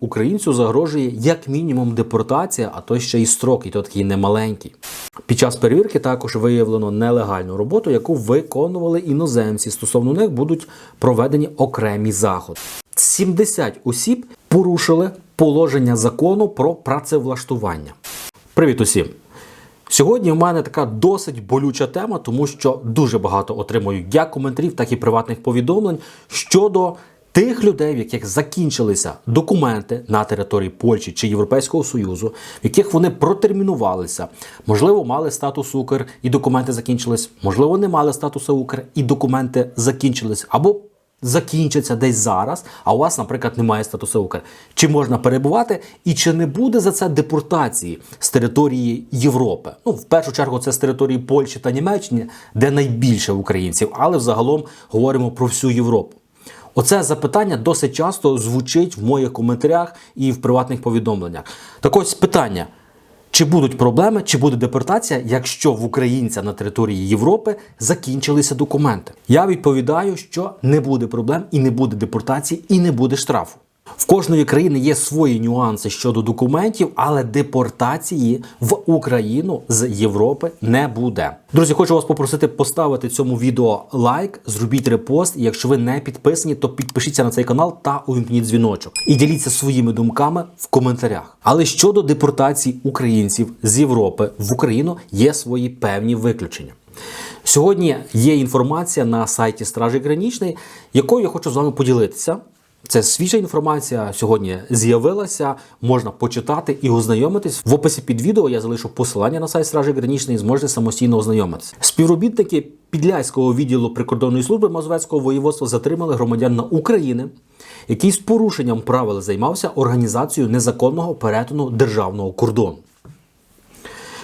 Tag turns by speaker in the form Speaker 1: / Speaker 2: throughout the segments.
Speaker 1: Українцю загрожує як мінімум депортація, а то ще й строк, і то такий немаленький. Під час перевірки також виявлено нелегальну роботу, яку виконували іноземці. Стосовно них будуть проведені окремі заходи. 70 осіб порушили положення закону про працевлаштування. Привіт усім! Сьогодні в мене така досить болюча тема, тому що дуже багато отримую як коментарів, так і приватних повідомлень щодо тих людей, в яких закінчилися документи на території Польщі чи Європейського Союзу, в яких вони протермінувалися, можливо, мали статус Укр і документи закінчились, можливо, не мали статусу Укр і документи закінчились, або закінчаться десь зараз, а у вас, наприклад, немає статусу Укр. Чи можна перебувати, і чи не буде за це депортації з території Європи? Ну, в першу чергу, це з території Польщі та Німеччини, де найбільше українців, але взагалом говоримо про всю Європу. Оце запитання досить часто звучить в моїх коментарях і в приватних повідомленнях. Так ось питання. Чи будуть проблеми, чи буде депортація, якщо в українця на території Європи закінчилися документи? Я відповідаю, що не буде проблем і не буде депортації, і не буде штрафу. В кожної країни є свої нюанси щодо документів, але депортації в Україну з Європи не буде. Друзі, хочу вас попросити поставити цьому відео лайк, зробіть репост. І якщо ви не підписані, то підпишіться на цей канал та увімкніть дзвіночок. І діліться своїми думками в коментарях. Але щодо депортації українців з Європи в Україну є свої певні виключення. Сьогодні є інформація на сайті Стражі Гранічної, якою я хочу з вами поділитися. Це свіжа інформація сьогодні з'явилася. Можна почитати і ознайомитись. В описі під відео я залишу посилання на сайт Стражі Гранічної, зможете самостійно ознайомитись. Співробітники Підляйського відділу прикордонної служби Мазовецького воєводства затримали громадянина України, який з порушенням правил займався організацією незаконного перетину державного кордону.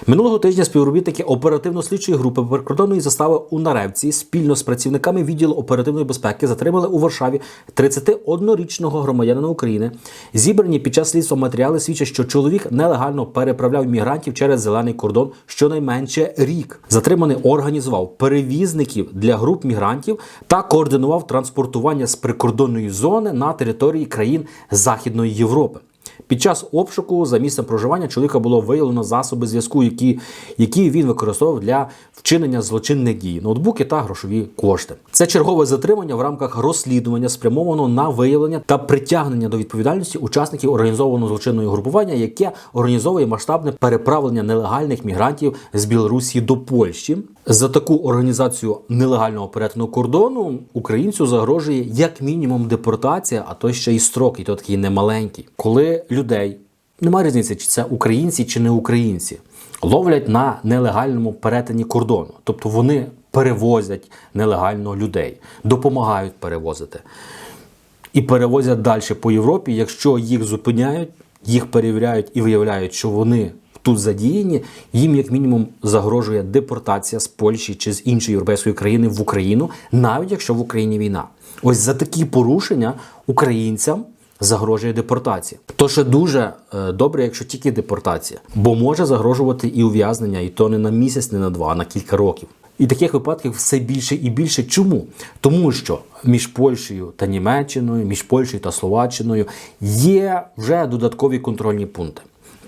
Speaker 1: Минулого тижня співробітники оперативно-слідчої групи прикордонної застави у Наревці спільно з працівниками відділу оперативної безпеки затримали у Варшаві 31-річного громадянина України. Зібрані під час слідства матеріали свідчать, що чоловік нелегально переправляв мігрантів через зелений кордон щонайменше рік. Затриманий організував перевізників для груп мігрантів та координував транспортування з прикордонної зони на території країн Західної Європи. Під час обшуку за місцем проживання чоловіка було виявлено засоби зв'язку, які, які він використовував для вчинення злочинних дій, ноутбуки та грошові кошти. Це чергове затримання в рамках розслідування, спрямовано на виявлення та притягнення до відповідальності учасників організованого злочинного групування, яке організовує масштабне переправлення нелегальних мігрантів з Білорусі до Польщі. За таку організацію нелегального перетину кордону українцю загрожує як мінімум депортація, а то ще й строк, і то такий немаленький, коли людей немає різниці, чи це українці чи не українці, ловлять на нелегальному перетині кордону, тобто вони перевозять нелегально людей, допомагають перевозити. І перевозять далі по Європі. Якщо їх зупиняють, їх перевіряють і виявляють, що вони тут задіяні, їм як мінімум загрожує депортація з Польщі чи з іншої європейської країни в Україну, навіть якщо в Україні війна. Ось за такі порушення українцям. Загрожує депортація. То ще дуже е, добре, якщо тільки депортація, бо може загрожувати і ув'язнення, і то не на місяць, не на два, а на кілька років. І таких випадків все більше і більше. Чому? Тому що між Польщею та Німеччиною, між Польщею та Словаччиною є вже додаткові контрольні пункти.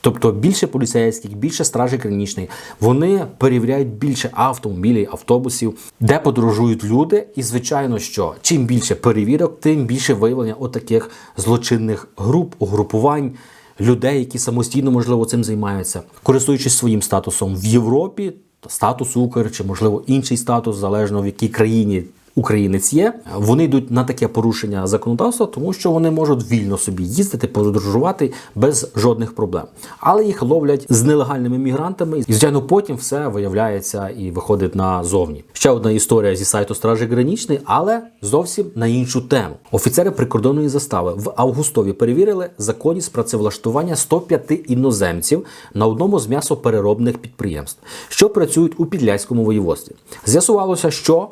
Speaker 1: Тобто більше поліцейських, більше стражі гранічної, вони перевіряють більше автомобілів, автобусів, де подорожують люди. І звичайно, що чим більше перевірок, тим більше виявлення отаких злочинних груп, угрупувань. Людей, які самостійно можливо цим займаються, користуючись своїм статусом в Європі, статус Укр чи можливо інший статус, залежно в якій країні українець є, вони йдуть на таке порушення законодавства, тому що вони можуть вільно собі їздити, подорожувати без жодних проблем. Але їх ловлять з нелегальними мігрантами, і звичайно, потім все виявляється і виходить назовні. Ще одна історія зі сайту Стражі Гранічної, але зовсім на іншу тему. Офіцери прикордонної застави в Августові перевірили законність працевлаштування 105 іноземців на одному з м'ясопереробних підприємств, що працюють у Підляському воєводстві. З'ясувалося, що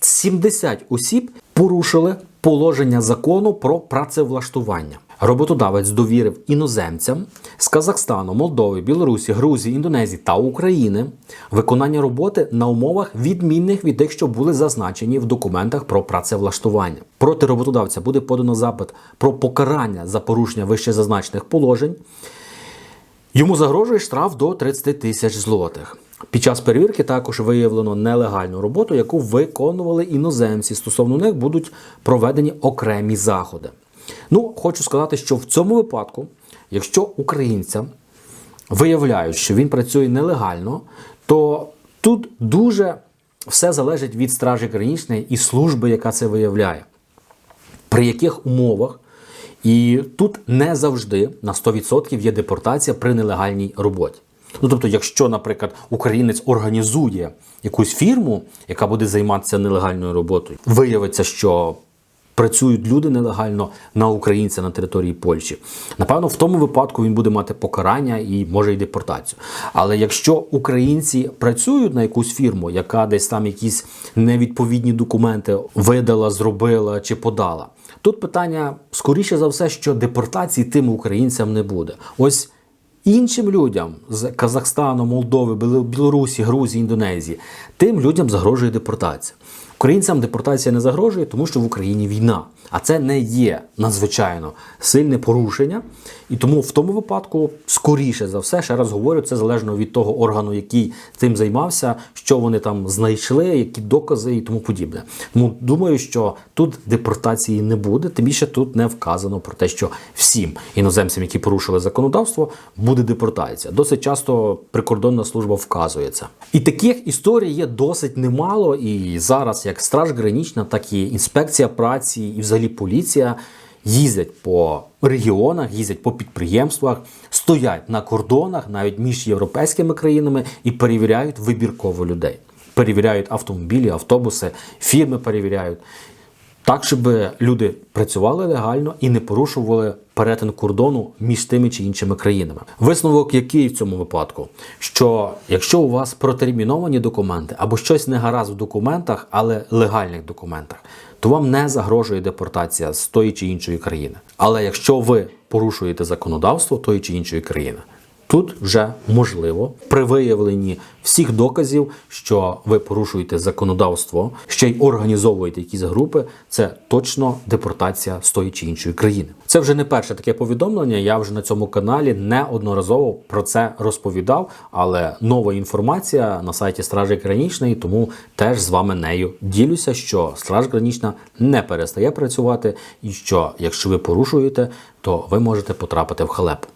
Speaker 1: 70 осіб порушили положення закону про працевлаштування. роботодавець довірив іноземцям з Казахстану, Молдови, Білорусі, Грузії, Індонезії та України виконання роботи на умовах відмінних від тих, що були зазначені в документах про працевлаштування. Проти роботодавця буде подано запит про покарання за порушення вище зазначених положень. Йому загрожує штраф до 30 тисяч злотих. Під час перевірки також виявлено нелегальну роботу, яку виконували іноземці. Стосовно них будуть проведені окремі заходи. Ну, хочу сказати, що в цьому випадку, якщо українцям виявляють, що він працює нелегально, то тут дуже все залежить від стражі гранічної і служби, яка це виявляє при яких умовах. І тут не завжди на 100% є депортація при нелегальній роботі. Ну тобто, якщо, наприклад, українець організує якусь фірму, яка буде займатися нелегальною роботою, виявиться, що працюють люди нелегально на українця на території Польщі. Напевно, в тому випадку він буде мати покарання і може й депортацію. Але якщо українці працюють на якусь фірму, яка десь там якісь невідповідні документи видала, зробила чи подала, тут питання скоріше за все, що депортації тим українцям не буде. Ось. Іншим людям з Казахстану, Молдови, Біло- Білорусі, Грузії, Індонезії, тим людям загрожує депортація. Українцям депортація не загрожує, тому що в Україні війна. А це не є надзвичайно сильне порушення. І тому в тому випадку, скоріше за все, ще раз говорю, це залежно від того органу, який цим займався, що вони там знайшли, які докази і тому подібне. Тому думаю, що тут депортації не буде. Тим більше тут не вказано про те, що всім іноземцям, які порушили законодавство, буде депортація. Досить часто прикордонна служба вказує це. І таких історій є досить немало. І зараз як Страж Гранічна, так і інспекція праці, і взагалі поліція їздять по регіонах, їздять по підприємствах, стоять на кордонах, навіть між європейськими країнами, і перевіряють вибірково людей. Перевіряють автомобілі, автобуси, фірми перевіряють. Так, щоб люди працювали легально і не порушували перетин кордону між тими чи іншими країнами. Висновок який в цьому випадку? Що якщо у вас протерміновані документи або щось не гаразд в документах, але легальних документах, то вам не загрожує депортація з тої чи іншої країни. Але якщо ви порушуєте законодавство тої чи іншої країни, Тут вже можливо при виявленні всіх доказів, що ви порушуєте законодавство, ще й організовуєте якісь групи. Це точно депортація з тої чи іншої країни. Це вже не перше таке повідомлення. Я вже на цьому каналі неодноразово про це розповідав, але нова інформація на сайті Стражі Гранічної, тому теж з вами нею ділюся, що Страж Гранічна не перестає працювати, і що якщо ви порушуєте, то ви можете потрапити в халепу.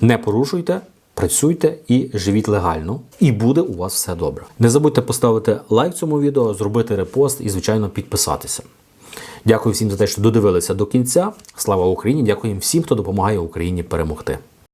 Speaker 1: Не порушуйте, працюйте і живіть легально, і буде у вас все добре. Не забудьте поставити лайк цьому відео, зробити репост і, звичайно, підписатися. Дякую всім за те, що додивилися до кінця. Слава Україні! Дякую всім, хто допомагає Україні перемогти.